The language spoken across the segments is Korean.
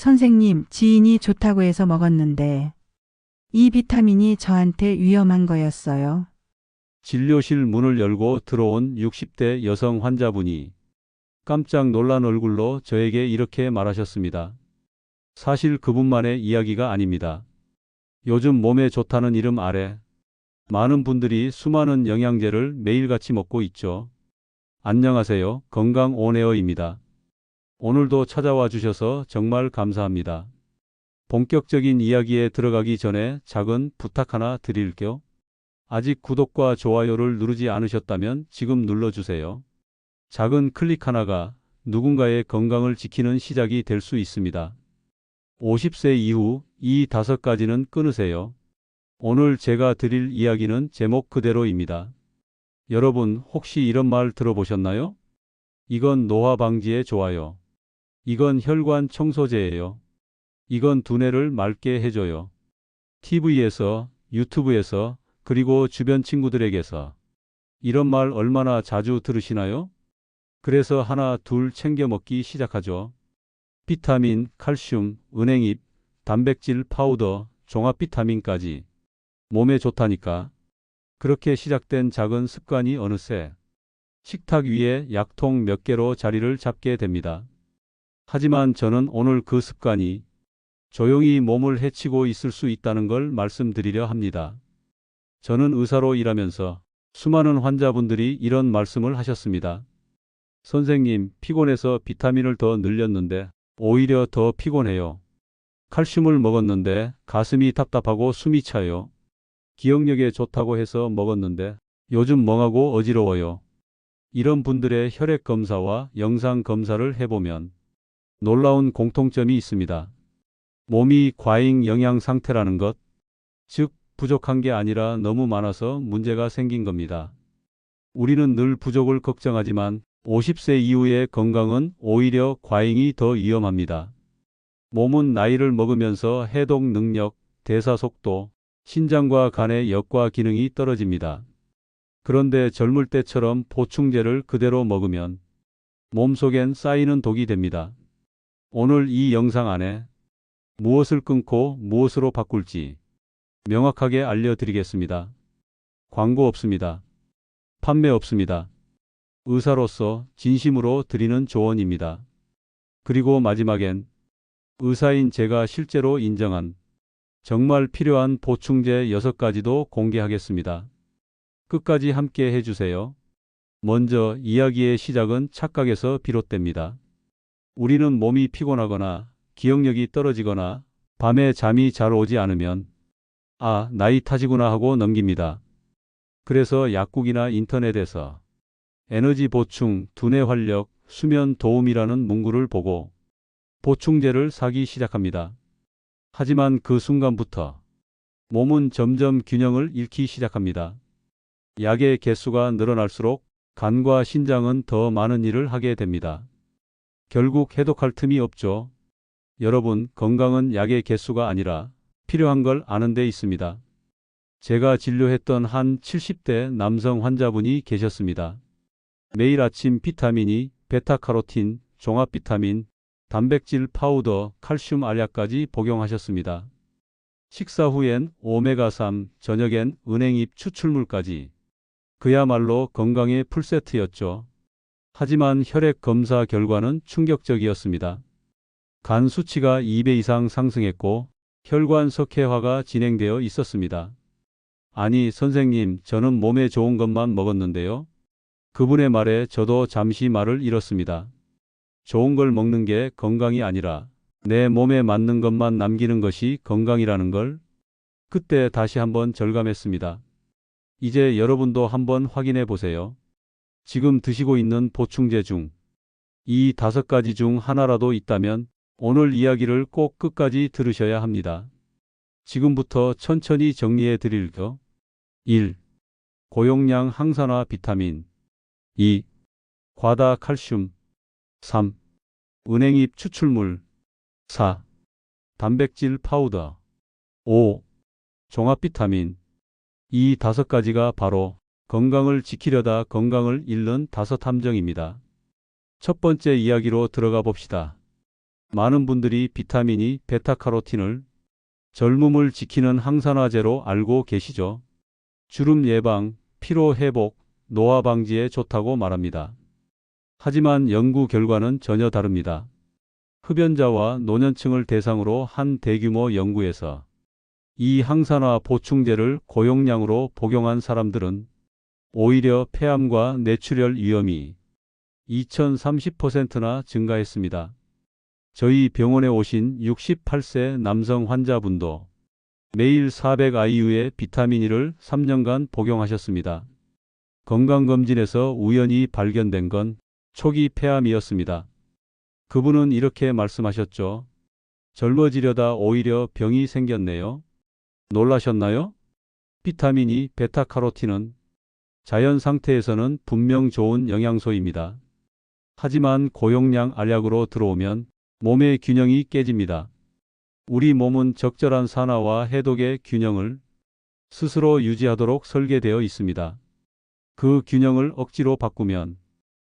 선생님, 지인이 좋다고 해서 먹었는데 이 비타민이 저한테 위험한 거였어요. 진료실 문을 열고 들어온 60대 여성 환자분이 깜짝 놀란 얼굴로 저에게 이렇게 말하셨습니다. 사실 그분만의 이야기가 아닙니다. 요즘 몸에 좋다는 이름 아래 많은 분들이 수많은 영양제를 매일같이 먹고 있죠. 안녕하세요. 건강 온에어입니다. 오늘도 찾아와 주셔서 정말 감사합니다. 본격적인 이야기에 들어가기 전에 작은 부탁 하나 드릴게요. 아직 구독과 좋아요를 누르지 않으셨다면 지금 눌러주세요. 작은 클릭 하나가 누군가의 건강을 지키는 시작이 될 수 있습니다. 50세 이후 이 다섯 가지는 끊으세요. 오늘 제가 드릴 이야기는 제목 그대로입니다. 여러분 혹시 이런 말 들어보셨나요? 이건 노화 방지에 좋아요. 이건 혈관 청소제예요. 이건 두뇌를 맑게 해줘요. TV에서, 유튜브에서, 그리고 주변 친구들에게서 이런 말 얼마나 자주 들으시나요? 그래서 하나 둘 챙겨 먹기 시작하죠. 비타민, 칼슘, 은행잎, 단백질 파우더, 종합 비타민까지 몸에 좋다니까. 그렇게 시작된 작은 습관이 어느새 식탁 위에 약통 몇 개로 자리를 잡게 됩니다. 하지만 저는 오늘 그 습관이 조용히 몸을 해치고 있을 수 있다는 걸 말씀드리려 합니다. 저는 의사로 일하면서 수많은 환자분들이 이런 말씀을 하셨습니다. 선생님, 피곤해서 비타민을 더 늘렸는데 오히려 더 피곤해요. 칼슘을 먹었는데 가슴이 답답하고 숨이 차요. 기억력에 좋다고 해서 먹었는데 요즘 멍하고 어지러워요. 이런 분들의 혈액 검사와 영상 검사를 해보면 놀라운 공통점이 있습니다. 몸이 과잉 영양 상태라는 것, 즉 부족한 게 아니라 너무 많아서 문제가 생긴 겁니다. 우리는 늘 부족을 걱정하지만 50세 이후의 건강은 오히려 과잉이 더 위험합니다. 몸은 나이를 먹으면서 해독 능력, 대사 속도, 신장과 간의 역과 기능이 떨어집니다. 그런데 젊을 때처럼 보충제를 그대로 먹으면 몸속엔 쌓이는 독이 됩니다. 오늘 이 영상 안에 무엇을 끊고 무엇으로 바꿀지 명확하게 알려드리겠습니다. 광고 없습니다. 판매 없습니다. 의사로서 진심으로 드리는 조언입니다. 그리고 마지막엔 의사인 제가 실제로 인정한 정말 필요한 보충제 6가지도 공개하겠습니다. 끝까지 함께 해주세요. 먼저 이야기의 시작은 착각에서 비롯됩니다. 우리는 몸이 피곤하거나 기억력이 떨어지거나 밤에 잠이 잘 오지 않으면 아, 나이 타지구나 하고 넘깁니다. 그래서 약국이나 인터넷에서 에너지 보충, 두뇌 활력, 수면 도움이라는 문구를 보고 보충제를 사기 시작합니다. 하지만 그 순간부터 몸은 점점 균형을 잃기 시작합니다. 약의 개수가 늘어날수록 간과 신장은 더 많은 일을 하게 됩니다. 결국 해독할 틈이 없죠. 여러분, 건강은 약의 개수가 아니라 필요한 걸 아는 데 있습니다. 제가 진료했던 한 70대 남성 환자분이 계셨습니다. 매일 아침 비타민이 베타카로틴, 종합 비타민, 단백질 파우더, 칼슘 알약까지 복용하셨습니다. 식사 후엔 오메가3, 저녁엔 은행잎 추출물까지. 그야말로 건강의 풀세트였죠. 하지만 혈액 검사 결과는 충격적이었습니다. 간 수치가 2배 이상 상승했고 혈관 석회화가 진행되어 있었습니다. 아니, 선생님, 저는 몸에 좋은 것만 먹었는데요. 그분의 말에 저도 잠시 말을 잃었습니다. 좋은 걸 먹는 게 건강이 아니라 내 몸에 맞는 것만 남기는 것이 건강이라는 걸 그때 다시 한번 절감했습니다. 이제 여러분도 한번 확인해 보세요. 지금 드시고 있는 보충제 중 이 다섯 가지 중 하나라도 있다면 오늘 이야기를 꼭 끝까지 들으셔야 합니다. 지금부터 천천히 정리해 드릴게요. 1. 고용량 항산화 비타민 2. 과다 칼슘 3. 은행잎 추출물 4. 단백질 파우더 5. 종합 비타민 이 다섯 가지가 바로 건강을 지키려다 건강을 잃는 다섯 함정입니다. 첫 번째 이야기로 들어가 봅시다. 많은 분들이 비타민이 베타카로틴을 젊음을 지키는 항산화제로 알고 계시죠? 주름 예방, 피로 회복, 노화 방지에 좋다고 말합니다. 하지만 연구 결과는 전혀 다릅니다. 흡연자와 노년층을 대상으로 한 대규모 연구에서 이 항산화 보충제를 고용량으로 복용한 사람들은 오히려 폐암과 뇌출혈 위험이 2030%나 증가했습니다. 저희 병원에 오신 68세 남성 환자분도 매일 400IU의 비타민 E를 3년간 복용하셨습니다. 건강검진에서 우연히 발견된 건 초기 폐암이었습니다. 그분은 이렇게 말씀하셨죠. 젊어지려다 오히려 병이 생겼네요. 놀라셨나요? 비타민이 베타카로틴은 자연 상태에서는 분명 좋은 영양소입니다. 하지만 고용량 알약으로 들어오면 몸의 균형이 깨집니다. 우리 몸은 적절한 산화와 해독의 균형을 스스로 유지하도록 설계되어 있습니다. 그 균형을 억지로 바꾸면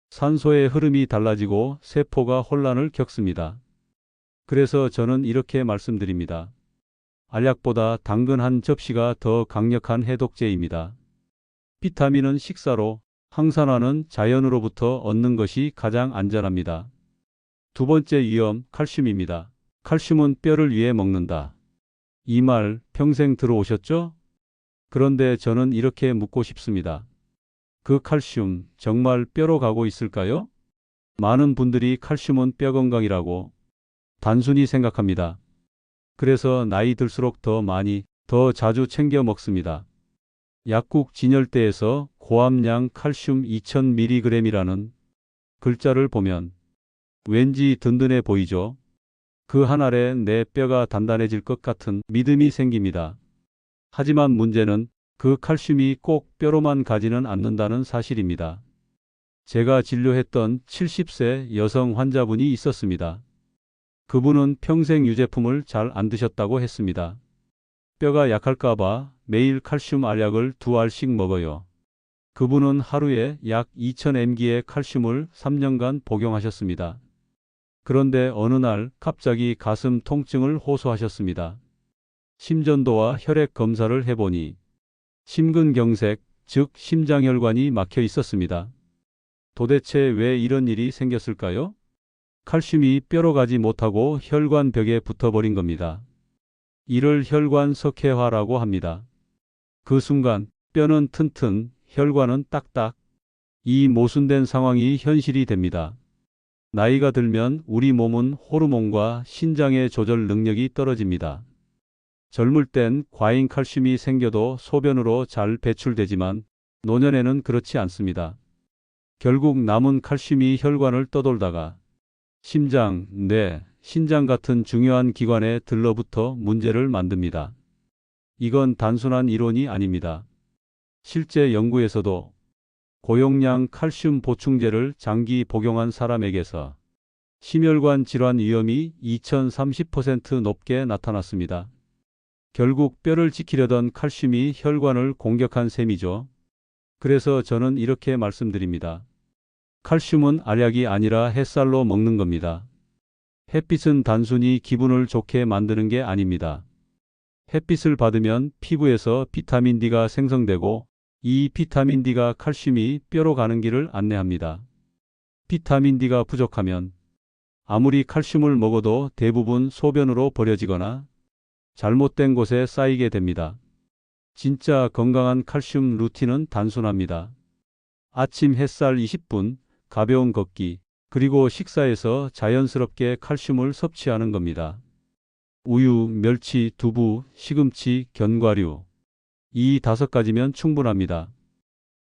산소의 흐름이 달라지고 세포가 혼란을 겪습니다. 그래서 저는 이렇게 말씀드립니다. 알약보다 당근 한 접시가 더 강력한 해독제입니다. 비타민은 식사로, 항산화는 자연으로부터 얻는 것이 가장 안전합니다. 두 번째 위험, 칼슘입니다. 칼슘은 뼈를 위해 먹는다. 이 말 평생 들어오셨죠? 그런데 저는 이렇게 묻고 싶습니다. 그 칼슘 정말 뼈로 가고 있을까요? 많은 분들이 칼슘은 뼈 건강이라고 단순히 생각합니다. 그래서 나이 들수록 더 많이, 더 자주 챙겨 먹습니다. 약국 진열대에서 고함량 칼슘 2000mg이라는 글자를 보면 왠지 든든해 보이죠? 그 한 알에 내 뼈가 단단해질 것 같은 믿음이 생깁니다. 하지만 문제는 그 칼슘이 꼭 뼈로만 가지는 않는다는 사실입니다. 제가 진료했던 70세 여성 환자분이 있었습니다. 그분은 평생 유제품을 잘 안 드셨다고 했습니다. 뼈가 약할까봐 매일 칼슘 알약을 두 알씩 먹어요. 그분은 하루에 약 2000mg의 칼슘을 3년간 복용하셨습니다. 그런데 어느 날 갑자기 가슴 통증을 호소하셨습니다. 심전도와 혈액 검사를 해보니 심근경색, 즉 심장혈관이 막혀 있었습니다. 도대체 왜 이런 일이 생겼을까요? 칼슘이 뼈로 가지 못하고 혈관 벽에 붙어버린 겁니다. 이를 혈관 석회화라고 합니다. 그 순간 뼈는 튼튼, 혈관은 딱딱. 이 모순된 상황이 현실이 됩니다. 나이가 들면 우리 몸은 호르몬과 신장의 조절 능력이 떨어집니다. 젊을 땐 과잉 칼슘이 생겨도 소변으로 잘 배출되지만 노년에는 그렇지 않습니다. 결국 남은 칼슘이 혈관을 떠돌다가 심장, 뇌, 신장 같은 중요한 기관에 들러붙어 문제를 만듭니다. 이건 단순한 이론이 아닙니다. 실제 연구에서도 고용량 칼슘 보충제를 장기 복용한 사람에게서 심혈관 질환 위험이 2030% 높게 나타났습니다. 결국 뼈를 지키려던 칼슘이 혈관을 공격한 셈이죠. 그래서 저는 이렇게 말씀드립니다. 칼슘은 알약이 아니라 햇살로 먹는 겁니다. 햇빛은 단순히 기분을 좋게 만드는 게 아닙니다. 햇빛을 받으면 피부에서 비타민 D가 생성되고 이 비타민 D가 칼슘이 뼈로 가는 길을 안내합니다. 비타민 D가 부족하면 아무리 칼슘을 먹어도 대부분 소변으로 버려지거나 잘못된 곳에 쌓이게 됩니다. 진짜 건강한 칼슘 루틴은 단순합니다. 아침 햇살 20분, 가벼운 걷기, 그리고 식사에서 자연스럽게 칼슘을 섭취하는 겁니다. 우유, 멸치, 두부, 시금치, 견과류. 이 다섯 가지면 충분합니다.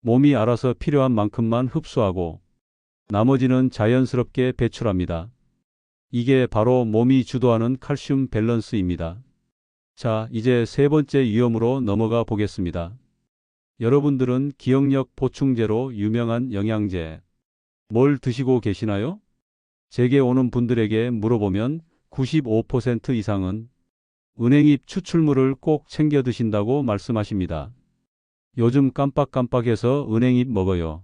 몸이 알아서 필요한 만큼만 흡수하고 나머지는 자연스럽게 배출합니다. 이게 바로 몸이 주도하는 칼슘 밸런스입니다. 자, 이제 세 번째 위험으로 넘어가 보겠습니다. 여러분들은 기억력 보충제로 유명한 영양제, 뭘 드시고 계시나요? 제게 오는 분들에게 물어보면 95% 이상은 은행잎 추출물을 꼭 챙겨 드신다고 말씀하십니다. 요즘 깜빡깜빡해서 은행잎 먹어요.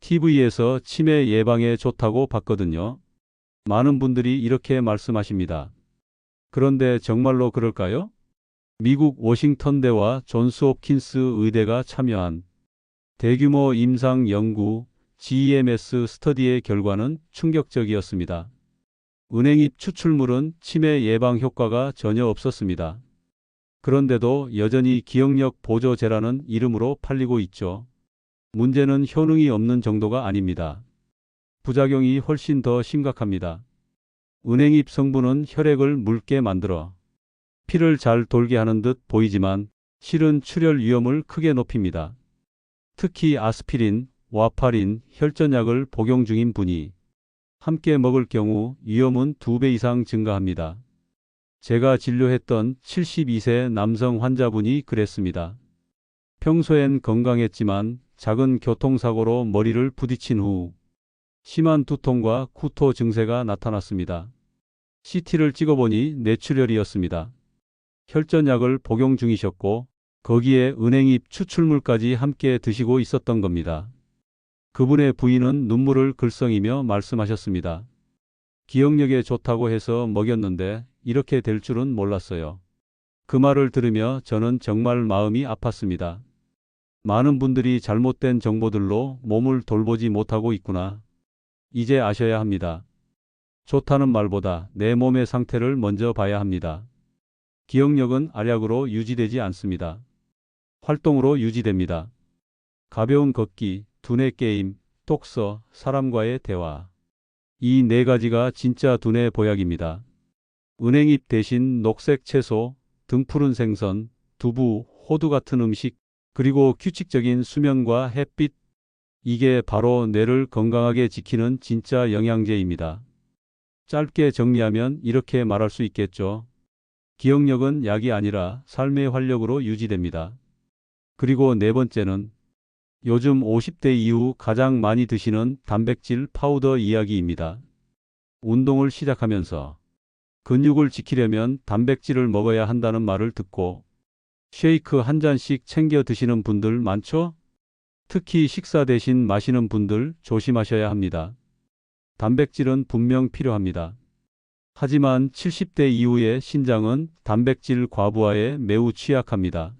TV에서 치매 예방에 좋다고 봤거든요. 많은 분들이 이렇게 말씀하십니다. 그런데 정말로 그럴까요? 미국 워싱턴대와 존스 홉킨스 의대가 참여한 대규모 임상 연구 GEMS 스터디의 결과는 충격적이었습니다. 은행잎 추출물은 치매 예방 효과가 전혀 없었습니다. 그런데도 여전히 기억력 보조제라는 이름으로 팔리고 있죠. 문제는 효능이 없는 정도가 아닙니다. 부작용이 훨씬 더 심각합니다. 은행잎 성분은 혈액을 묽게 만들어 피를 잘 돌게 하는 듯 보이지만 실은 출혈 위험을 크게 높입니다. 특히 아스피린, 와파린, 혈전약을 복용 중인 분이 함께 먹을 경우 위험은 2배 이상 증가합니다. 제가 진료했던 72세 남성 환자분이 그랬습니다. 평소엔 건강했지만 작은 교통사고로 머리를 부딪힌 후 심한 두통과 구토 증세가 나타났습니다. CT를 찍어보니 뇌출혈이었습니다. 혈전약을 복용 중이셨고 거기에 은행잎 추출물까지 함께 드시고 있었던 겁니다. 그분의 부인은 눈물을 글썽이며 말씀하셨습니다. 기억력에 좋다고 해서 먹였는데 이렇게 될 줄은 몰랐어요. 그 말을 들으며 저는 정말 마음이 아팠습니다. 많은 분들이 잘못된 정보들로 몸을 돌보지 못하고 있구나. 이제 아셔야 합니다. 좋다는 말보다 내 몸의 상태를 먼저 봐야 합니다. 기억력은 알약으로 유지되지 않습니다. 활동으로 유지됩니다. 가벼운 걷기, 두뇌 게임, 독서, 사람과의 대화. 이 네 가지가 진짜 두뇌 보약입니다. 은행잎 대신 녹색 채소, 등푸른 생선, 두부, 호두 같은 음식, 그리고 규칙적인 수면과 햇빛. 이게 바로 뇌를 건강하게 지키는 진짜 영양제입니다. 짧게 정리하면 이렇게 말할 수 있겠죠. 기억력은 약이 아니라 삶의 활력으로 유지됩니다. 그리고 네 번째는 요즘 50대 이후 가장 많이 드시는 단백질 파우더 이야기입니다. 운동을 시작하면서 근육을 지키려면 단백질을 먹어야 한다는 말을 듣고 쉐이크 한 잔씩 챙겨 드시는 분들 많죠? 특히 식사 대신 마시는 분들 조심하셔야 합니다. 단백질은 분명 필요합니다. 하지만 70대 이후의 신장은 단백질 과부하에 매우 취약합니다.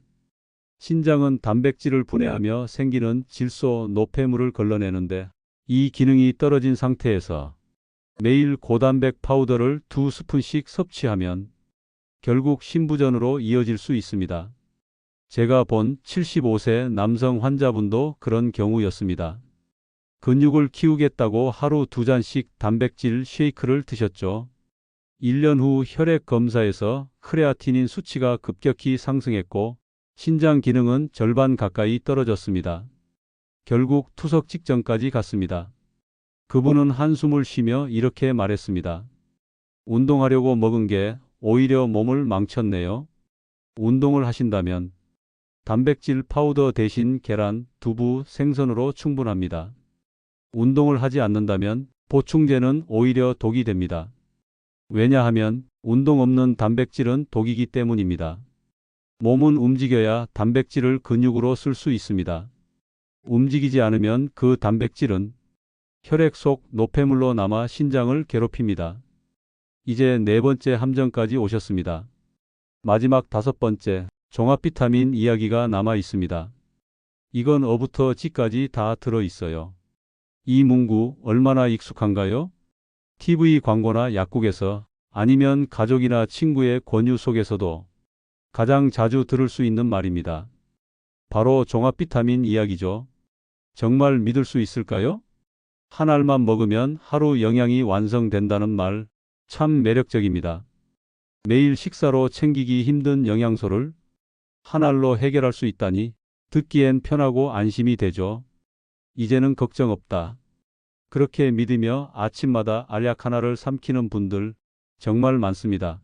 신장은 단백질을 분해하며 생기는 질소, 노폐물을 걸러내는데 이 기능이 떨어진 상태에서 매일 고단백 파우더를 두 스푼씩 섭취하면 결국 신부전으로 이어질 수 있습니다. 제가 본 75세 남성 환자분도 그런 경우였습니다. 근육을 키우겠다고 하루 두 잔씩 단백질 쉐이크를 드셨죠. 1년 후 혈액 검사에서 크레아티닌 수치가 급격히 상승했고 신장 기능은 절반 가까이 떨어졌습니다. 결국 투석 직전까지 갔습니다. 그분은 한숨을 쉬며 이렇게 말했습니다. 운동하려고 먹은 게 오히려 몸을 망쳤네요. 운동을 하신다면 단백질 파우더 대신 계란, 두부, 생선으로 충분합니다. 운동을 하지 않는다면 보충제는 오히려 독이 됩니다. 왜냐하면 운동 없는 단백질은 독이기 때문입니다. 몸은 움직여야 단백질을 근육으로 쓸 수 있습니다. 움직이지 않으면 그 단백질은 혈액 속 노폐물로 남아 신장을 괴롭힙니다. 이제 네 번째 함정까지 오셨습니다. 마지막 다섯 번째, 종합 비타민 이야기가 남아 있습니다. 이건 어부터 지까지 다 들어 있어요. 이 문구 얼마나 익숙한가요? TV 광고나 약국에서 아니면 가족이나 친구의 권유 속에서도 가장 자주 들을 수 있는 말입니다. 바로 종합 비타민 이야기죠. 정말 믿을 수 있을까요? 한 알만 먹으면 하루 영양이 완성된다는 말 참 매력적입니다. 매일 식사로 챙기기 힘든 영양소를 한 알로 해결할 수 있다니 듣기엔 편하고 안심이 되죠. 이제는 걱정 없다. 그렇게 믿으며 아침마다 알약 하나를 삼키는 분들 정말 많습니다.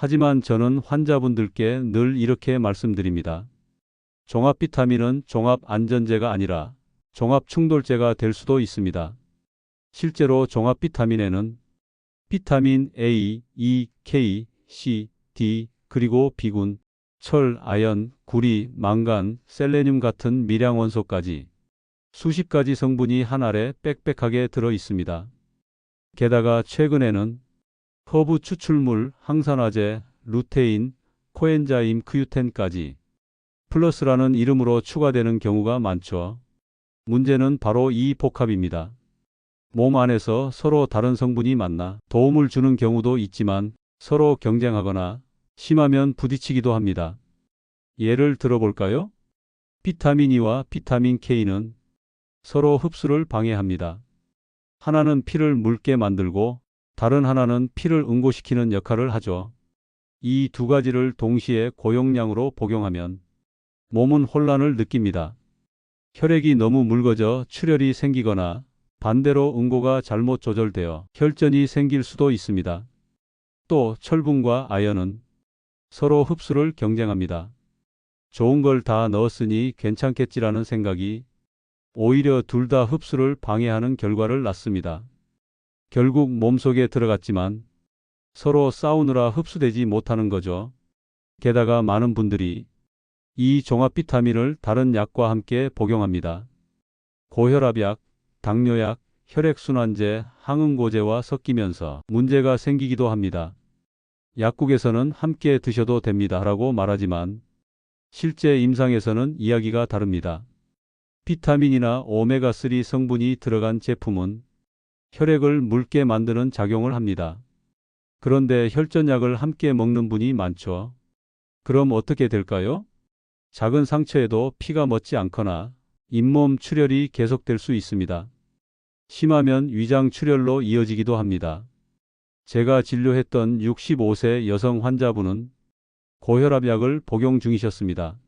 하지만 저는 환자분들께 늘 이렇게 말씀드립니다. 종합 비타민은 종합 안전제가 아니라 종합 충돌제가 될 수도 있습니다. 실제로 종합 비타민에는 비타민 A, E, K, C, D, 그리고 비군, 철, 아연, 구리, 망간, 셀레늄 같은 미량 원소까지 수십 가지 성분이 한 알에 빽빽하게 들어 있습니다. 게다가 최근에는 허브 추출물, 항산화제, 루테인, 코엔자임 크유텐까지 플러스라는 이름으로 추가되는 경우가 많죠. 문제는 바로 이 복합입니다. 몸 안에서 서로 다른 성분이 만나 도움을 주는 경우도 있지만 서로 경쟁하거나 심하면 부딪히기도 합니다. 예를 들어볼까요? 비타민 E와 비타민 K는 서로 흡수를 방해합니다. 하나는 피를 묽게 만들고 다른 하나는 피를 응고시키는 역할을 하죠. 이 두 가지를 동시에 고용량으로 복용하면 몸은 혼란을 느낍니다. 혈액이 너무 묽어져 출혈이 생기거나 반대로 응고가 잘못 조절되어 혈전이 생길 수도 있습니다. 또 철분과 아연은 서로 흡수를 경쟁합니다. 좋은 걸 다 넣었으니 괜찮겠지라는 생각이 오히려 둘 다 흡수를 방해하는 결과를 낳습니다. 결국 몸속에 들어갔지만 서로 싸우느라 흡수되지 못하는 거죠. 게다가 많은 분들이 이 종합 비타민을 다른 약과 함께 복용합니다. 고혈압약, 당뇨약, 혈액순환제, 항응고제와 섞이면서 문제가 생기기도 합니다. 약국에서는 함께 드셔도 됩니다. 라고 말하지만 실제 임상에서는 이야기가 다릅니다. 비타민이나 오메가3 성분이 들어간 제품은 혈액을 묽게 만드는 작용을 합니다. 그런데 혈전약을 함께 먹는 분이 많죠. 그럼 어떻게 될까요? 작은 상처에도 피가 멎지 않거나 잇몸 출혈이 계속될 수 있습니다. 심하면 위장 출혈로 이어지기도 합니다. 제가 진료했던 65세 여성 환자분은 고혈압약을 복용 중이셨습니다.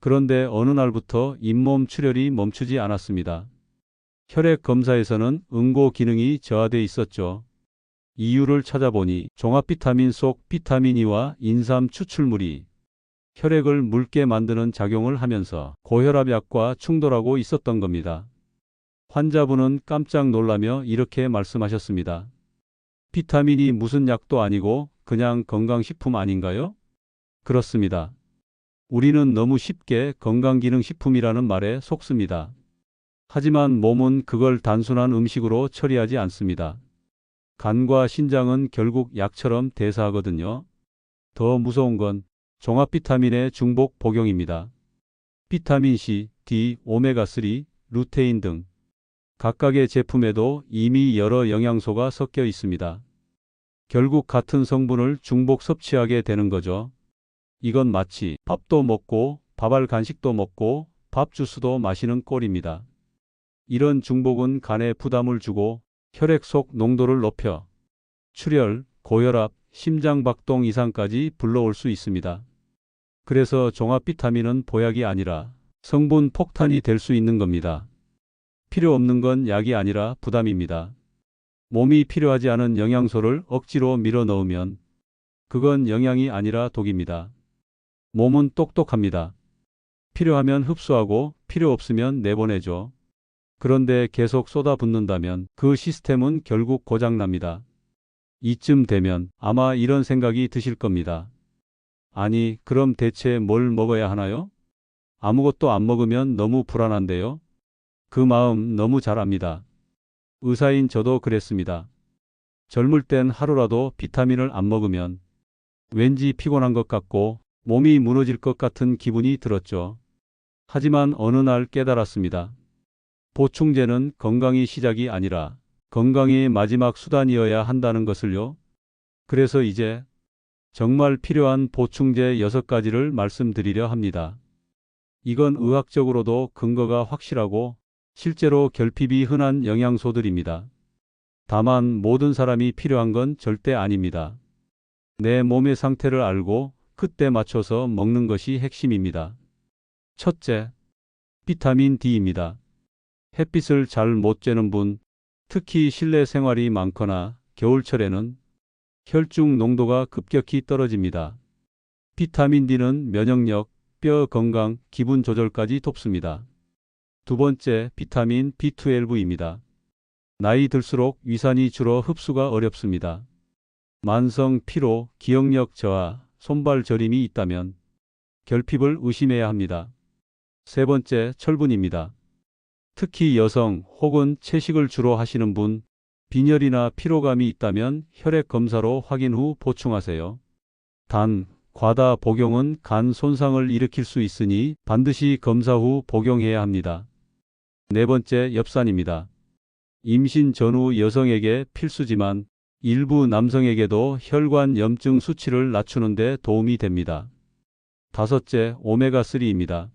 그런데 어느 날부터 잇몸 출혈이 멈추지 않았습니다. 혈액 검사에서는 응고 기능이 저하돼 있었죠. 이유를 찾아보니 종합 비타민 속 비타민 E와 인삼 추출물이 혈액을 묽게 만드는 작용을 하면서 고혈압약과 충돌하고 있었던 겁니다. 환자분은 깜짝 놀라며 이렇게 말씀하셨습니다. 비타민이 무슨 약도 아니고 그냥 건강식품 아닌가요? 그렇습니다. 우리는 너무 쉽게 건강기능식품이라는 말에 속습니다. 하지만 몸은 그걸 단순한 음식으로 처리하지 않습니다. 간과 신장은 결국 약처럼 대사하거든요. 더 무서운 건 종합 비타민의 중복 복용입니다. 비타민 C, D, 오메가3, 루테인 등 각각의 제품에도 이미 여러 영양소가 섞여 있습니다. 결국 같은 성분을 중복 섭취하게 되는 거죠. 이건 마치 밥도 먹고 밥알 간식도 먹고 밥 주스도 마시는 꼴입니다. 이런 중복은 간에 부담을 주고 혈액 속 농도를 높여 출혈, 고혈압, 심장박동 이상까지 불러올 수 있습니다. 그래서 종합 비타민은 보약이 아니라 성분 폭탄이 될 수 있는 겁니다. 필요 없는 건 약이 아니라 부담입니다. 몸이 필요하지 않은 영양소를 억지로 밀어 넣으면 그건 영양이 아니라 독입니다. 몸은 똑똑합니다. 필요하면 흡수하고 필요 없으면 내보내죠. 그런데 계속 쏟아붓는다면 그 시스템은 결국 고장납니다. 이쯤 되면 아마 이런 생각이 드실 겁니다. 아니, 그럼 대체 뭘 먹어야 하나요? 아무것도 안 먹으면 너무 불안한데요? 그 마음 너무 잘 압니다. 의사인 저도 그랬습니다. 젊을 땐 하루라도 비타민을 안 먹으면 왠지 피곤한 것 같고 몸이 무너질 것 같은 기분이 들었죠. 하지만 어느 날 깨달았습니다. 보충제는 건강이 시작이 아니라 건강의 마지막 수단이어야 한다는 것을요. 그래서 이제 정말 필요한 보충제 6가지를 말씀드리려 합니다. 이건 의학적으로도 근거가 확실하고 실제로 결핍이 흔한 영양소들입니다. 다만 모든 사람이 필요한 건 절대 아닙니다. 내 몸의 상태를 알고 그때 맞춰서 먹는 것이 핵심입니다. 첫째, 비타민 D입니다. 햇빛을 잘 못 쬐는 분, 특히 실내 생활이 많거나 겨울철에는 혈중 농도가 급격히 떨어집니다. 비타민 D는 면역력, 뼈 건강, 기분 조절까지 돕습니다. 두 번째, 비타민 B12입니다. 나이 들수록 위산이 줄어 흡수가 어렵습니다. 만성 피로, 기억력 저하, 손발 저림이 있다면 결핍을 의심해야 합니다. 세 번째, 철분입니다. 특히 여성 혹은 채식을 주로 하시는 분, 빈혈이나 피로감이 있다면 혈액 검사로 확인 후 보충하세요. 단, 과다 복용은 간 손상을 일으킬 수 있으니 반드시 검사 후 복용해야 합니다. 네 번째, 엽산입니다. 임신 전후 여성에게 필수지만 일부 남성에게도 혈관 염증 수치를 낮추는 데 도움이 됩니다. 다섯째, 오메가3입니다.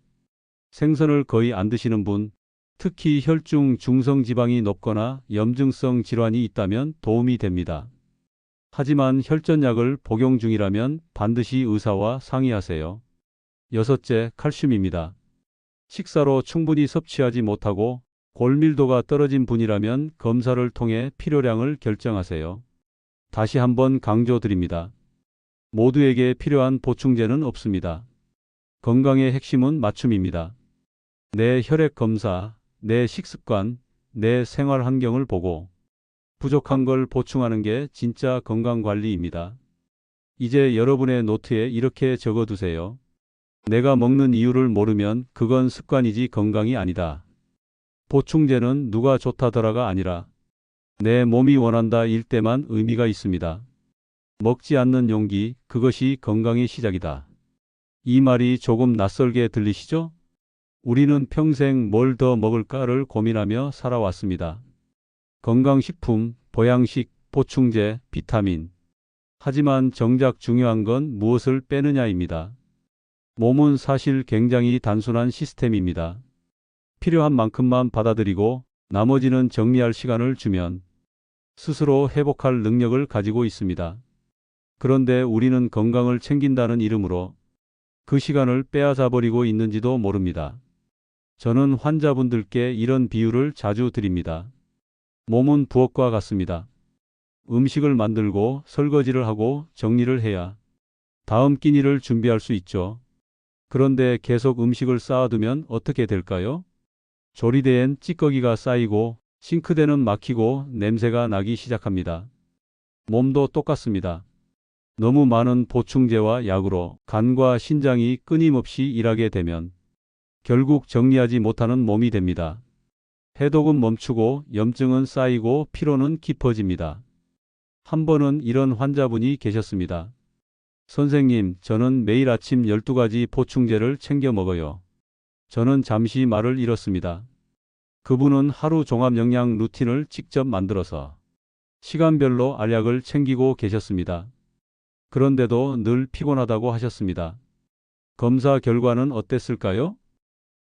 생선을 거의 안 드시는 분, 특히 혈중 중성 지방이 높거나 염증성 질환이 있다면 도움이 됩니다. 하지만 혈전약을 복용 중이라면 반드시 의사와 상의하세요. 여섯째, 칼슘입니다. 식사로 충분히 섭취하지 못하고 골밀도가 떨어진 분이라면 검사를 통해 필요량을 결정하세요. 다시 한번 강조드립니다. 모두에게 필요한 보충제는 없습니다. 건강의 핵심은 맞춤입니다. 내 혈액 검사, 내 식습관, 내 생활 환경을 보고 부족한 걸 보충하는 게 진짜 건강 관리입니다. 이제 여러분의 노트에 이렇게 적어 두세요. 내가 먹는 이유를 모르면 그건 습관이지 건강이 아니다. 보충제는 누가 좋다더라가 아니라 내 몸이 원한다 일 때만 의미가 있습니다. 먹지 않는 용기, 그것이 건강의 시작이다. 이 말이 조금 낯설게 들리시죠? 우리는 평생 뭘 더 먹을까를 고민하며 살아왔습니다. 건강식품, 보양식, 보충제, 비타민. 하지만 정작 중요한 건 무엇을 빼느냐입니다. 몸은 사실 굉장히 단순한 시스템입니다. 필요한 만큼만 받아들이고 나머지는 정리할 시간을 주면 스스로 회복할 능력을 가지고 있습니다. 그런데 우리는 건강을 챙긴다는 이름으로 그 시간을 빼앗아 버리고 있는지도 모릅니다. 저는 환자분들께 이런 비유를 자주 드립니다. 몸은 부엌과 같습니다. 음식을 만들고 설거지를 하고 정리를 해야 다음 끼니를 준비할 수 있죠. 그런데 계속 음식을 쌓아두면 어떻게 될까요? 조리대엔 찌꺼기가 쌓이고 싱크대는 막히고 냄새가 나기 시작합니다. 몸도 똑같습니다. 너무 많은 보충제와 약으로 간과 신장이 끊임없이 일하게 되면 결국 정리하지 못하는 몸이 됩니다. 해독은 멈추고 염증은 쌓이고 피로는 깊어집니다. 한 번은 이런 환자분이 계셨습니다. 선생님, 저는 매일 아침 12가지 보충제를 챙겨 먹어요. 저는 잠시 말을 잃었습니다. 그분은 하루 종합 영양 루틴을 직접 만들어서 시간별로 알약을 챙기고 계셨습니다. 그런데도 늘 피곤하다고 하셨습니다. 검사 결과는 어땠을까요?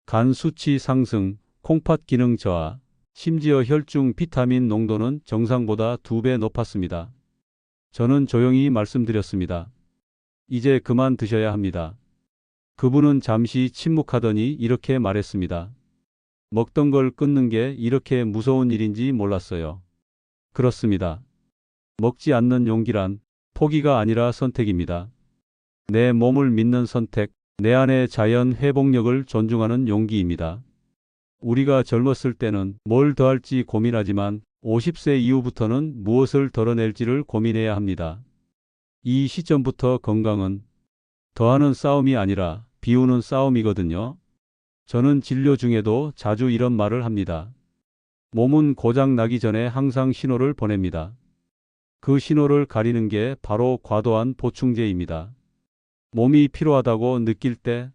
간 수치 상승, 콩팥 기능 저하, 심지어 혈중 비타민 농도는 정상보다 두 배 높았습니다. 저는 조용히 말씀드렸습니다. 이제 그만 드셔야 합니다. 그분은 잠시 침묵하더니 이렇게 말했습니다. 먹던 걸 끊는 게 이렇게 무서운 일인지 몰랐어요. 그렇습니다. 먹지 않는 용기란 포기가 아니라 선택입니다. 내 몸을 믿는 선택, 내 안의 자연 회복력을 존중하는 용기입니다. 우리가 젊었을 때는 뭘 더할지 고민하지만 50세 이후부터는 무엇을 덜어낼지를 고민해야 합니다. 이 시점부터 건강은 더하는 싸움이 아니라 비우는 싸움이거든요. 저는 진료 중에도 자주 이런 말을 합니다. 몸은 고장 나기 전에 항상 신호를 보냅니다. 그 신호를 가리는 게 바로 과도한 보충제입니다. 몸이 피로하다고 느낄 때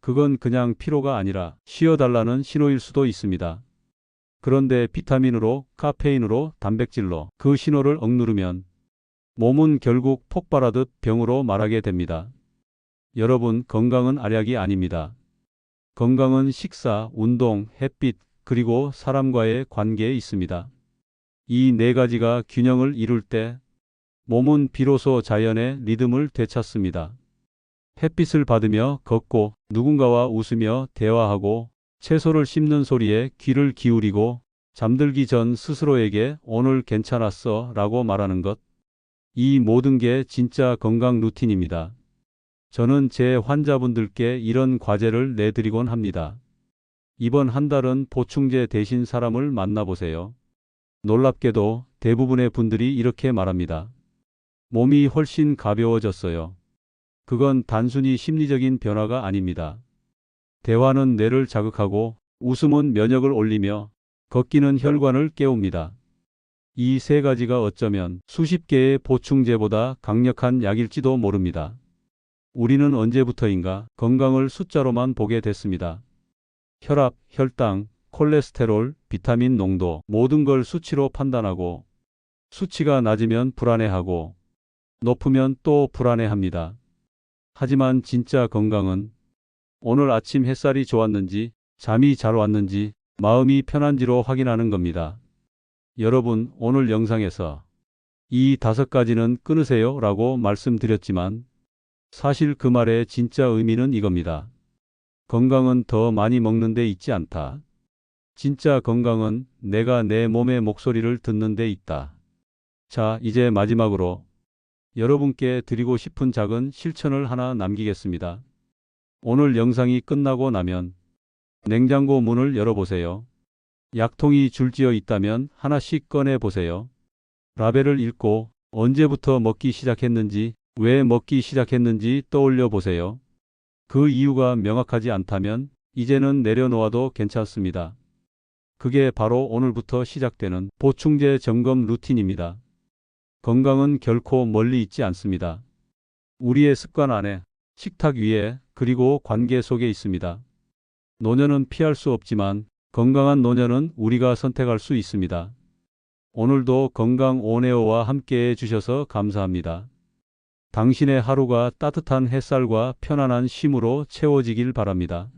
그건 그냥 피로가 아니라 쉬어달라는 신호일 수도 있습니다. 그런데 비타민으로, 카페인으로, 단백질로 그 신호를 억누르면 몸은 결국 폭발하듯 병으로 말하게 됩니다. 여러분, 건강은 알약이 아닙니다. 건강은 식사, 운동, 햇빛, 그리고 사람과의 관계에 있습니다. 이 네 가지가 균형을 이룰 때 몸은 비로소 자연의 리듬을 되찾습니다. 햇빛을 받으며 걷고 누군가와 웃으며 대화하고 채소를 씹는 소리에 귀를 기울이고 잠들기 전 스스로에게 오늘 괜찮았어 라고 말하는 것. 이 모든 게 진짜 건강 루틴입니다. 저는 제 환자분들께 이런 과제를 내드리곤 합니다. 이번 한 달은 보충제 대신 사람을 만나보세요. 놀랍게도 대부분의 분들이 이렇게 말합니다. 몸이 훨씬 가벼워졌어요. 그건 단순히 심리적인 변화가 아닙니다. 대화는 뇌를 자극하고 웃음은 면역을 올리며 걷기는 혈관을 깨웁니다. 이 세 가지가 어쩌면 수십 개의 보충제보다 강력한 약일지도 모릅니다. 우리는 언제부터인가 건강을 숫자로만 보게 됐습니다. 혈압, 혈당, 콜레스테롤, 비타민 농도 모든 걸 수치로 판단하고 수치가 낮으면 불안해하고 높으면 또 불안해합니다. 하지만 진짜 건강은 오늘 아침 햇살이 좋았는지 잠이 잘 왔는지 마음이 편한지로 확인하는 겁니다. 여러분, 오늘 영상에서 이 다섯 가지는 끊으세요 라고 말씀드렸지만 사실 그 말의 진짜 의미는 이겁니다. 건강은 더 많이 먹는 데 있지 않다. 진짜 건강은 내가 내 몸의 목소리를 듣는 데 있다. 자, 이제 마지막으로 여러분께 드리고 싶은 작은 실천을 하나 남기겠습니다. 오늘 영상이 끝나고 나면 냉장고 문을 열어보세요. 약통이 줄지어 있다면 하나씩 꺼내 보세요. 라벨을 읽고 언제부터 먹기 시작했는지, 왜 먹기 시작했는지 떠올려 보세요. 그 이유가 명확하지 않다면 이제는 내려놓아도 괜찮습니다. 그게 바로 오늘부터 시작되는 보충제 점검 루틴입니다. 건강은 결코 멀리 있지 않습니다. 우리의 습관 안에, 식탁 위에, 그리고 관계 속에 있습니다. 노년은 피할 수 없지만 건강한 노년은 우리가 선택할 수 있습니다. 오늘도 건강 오네오와 함께 해주셔서 감사합니다. 당신의 하루가 따뜻한 햇살과 편안한 쉼으로 채워지길 바랍니다.